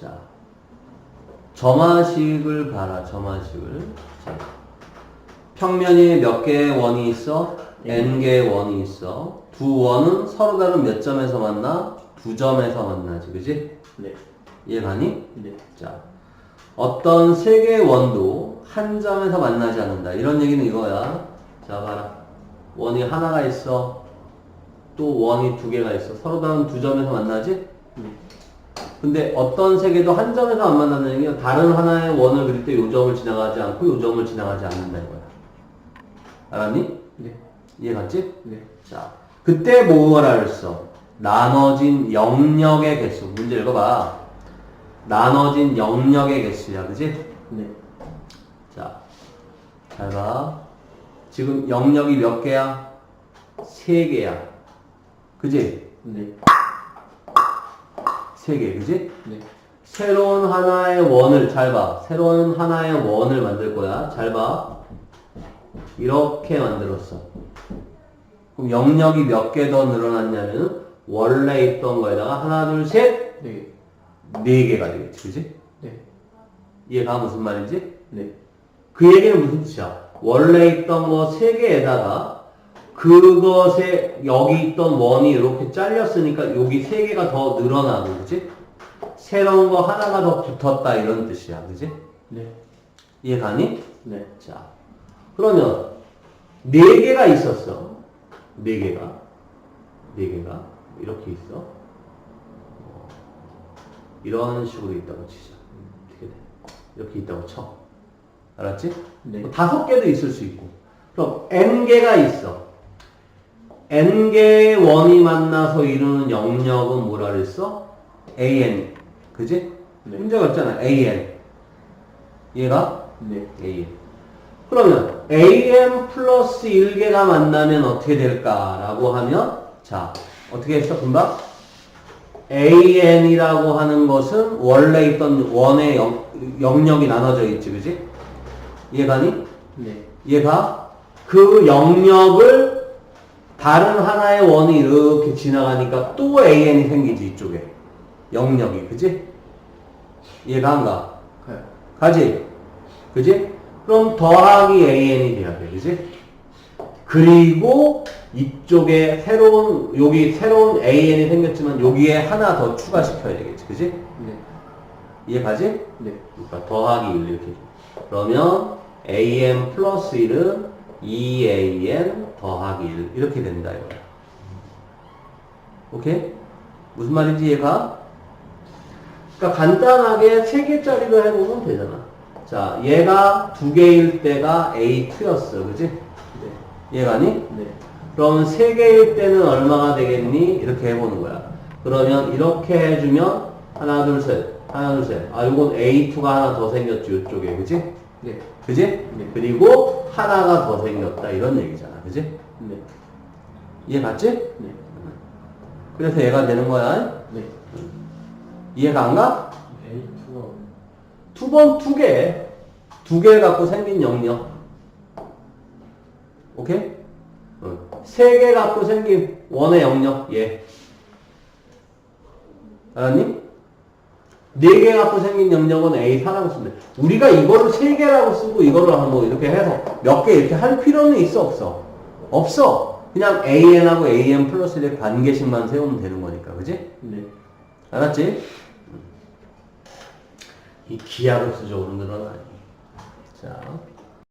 자, 점화식을 봐라, 점화식을. 자, 평면이 몇 개의 원이 있어? n 개의 원이 있어. 두 원은 서로 다른 몇 점에서 만나? 두 점에서 만나지, 그지? 네. 이해가니? 네. 자, 어떤 세 개의 원도 한 점에서 만나지 않는다. 이런 얘기는 이거야. 자, 봐라. 원이 하나가 있어. 또 원이 두 개가 있어. 서로 다른 두 점에서 만나지? 네. 근데 어떤 세 개도 한 점에서 안 만나는 얘기는 다른 하나의 원을 그릴 때 요 점을 지나가지 않고 요 점을 지나가지 않는다 이거야. 알았니? 네. 이해 갔지? 네. 자, 그때 뭐라 그랬어? 나눠진 영역의 개수. 문제 읽어봐. 나눠진 영역의 개수야, 그지? 네. 자, 잘 봐. 지금 영역이 몇 개야? 세 개야. 그지? 네. 세 개, 그지? 네. 새로운 하나의 원을, 잘 봐. 새로운 하나의 원을 만들 거야. 잘 봐. 이렇게 만들었어. 그럼 영역이 몇 개 더 늘어났냐면, 원래 있던 거에다가 하나, 둘, 셋, 네. 네 개가 되겠지. 그지? 네. 이해가 무슨 말인지? 네. 그 얘기는 무슨 뜻이야? 원래 있던 거 세 개에다가 그것에 여기 있던 원이 이렇게 잘렸으니까 여기 세 개가 더 늘어나고 그지? 새로운 거 하나가 더 붙었다 이런 뜻이야 그지? 네. 이해 가니? 네. 자 그러면 네 개가 있었어 네 개가 네 개가 이렇게 있어 어, 이런 식으로 있다고 치자 어떻게 돼? 이렇게 있다고 쳐 알았지? 네. 뭐 다섯 개도 있을 수 있고. 그럼 n 개가 있어. N 개의 원이 만나서 이루는 영역은 뭐라 그랬어? an. 그지? 네. 문제가 없잖아. an. 얘가 네. an. 그러면 an 플러스 1개가 만나면 어떻게 될까라고 하면 자 어떻게 했어 금방? an이라고 하는 것은 원래 있던 원의 영, 영역이 나눠져 있지 그지? 이해가니? 네. 얘가 그 영역을 다른 하나의 원이 이렇게 지나가니까 또 AN이 생기지 이쪽에 영역이 그지? 이해가 안 가? 가요. 가지? 그지? 그럼 더하기 AN이 돼야 돼 그지? 그리고 이쪽에 새로운 여기 새로운 AN이 생겼지만 여기에 하나 더 추가시켜야 되겠지 그지? 네. 이해가지? 네. 그러니까 더하기 1 이렇게. 그러면 an 플러스 1은 2an 더하기 1 이렇게 된다 이거야. 오케이? 무슨 말인지 이해가? 그러니까 간단하게 3개짜리로 해보면 되잖아. 자, 얘가 2개일 때가 a2였어. 그지? 네. 이해가니? 네. 그러면 3개일 때는 얼마가 되겠니? 이렇게 해보는 거야. 그러면 이렇게 해주면 하나, 둘, 셋. 하나, 둘, 셋. 아, 이건 A2가 하나 더 생겼지, 이쪽에. 그지? 네. 그지? 네. 그리고 하나가 더 생겼다. 이런 얘기잖아. 그지? 네. 이해 갔지? 네. 그래서 얘가 되는 거야. 네. 이해가 안 가? A2가 두번 두 개. 두 개 갖고 생긴 영역. 오케이? 어. 세개 갖고 생긴 원의 영역. 예. 알았니? 네 개 갖고 생긴 영역은 A4라고 쓰면 돼. 우리가 이거를 세 개라고 쓰고 이거를 뭐 이렇게 해서 몇 개 이렇게 할 필요는 있어 없어? 없어. 그냥 AN하고 AN 플러스의 관계식만 세우면 되는 거니까. 그지? 네. 알았지? 이 기하급수적 오는 건 아니. 자,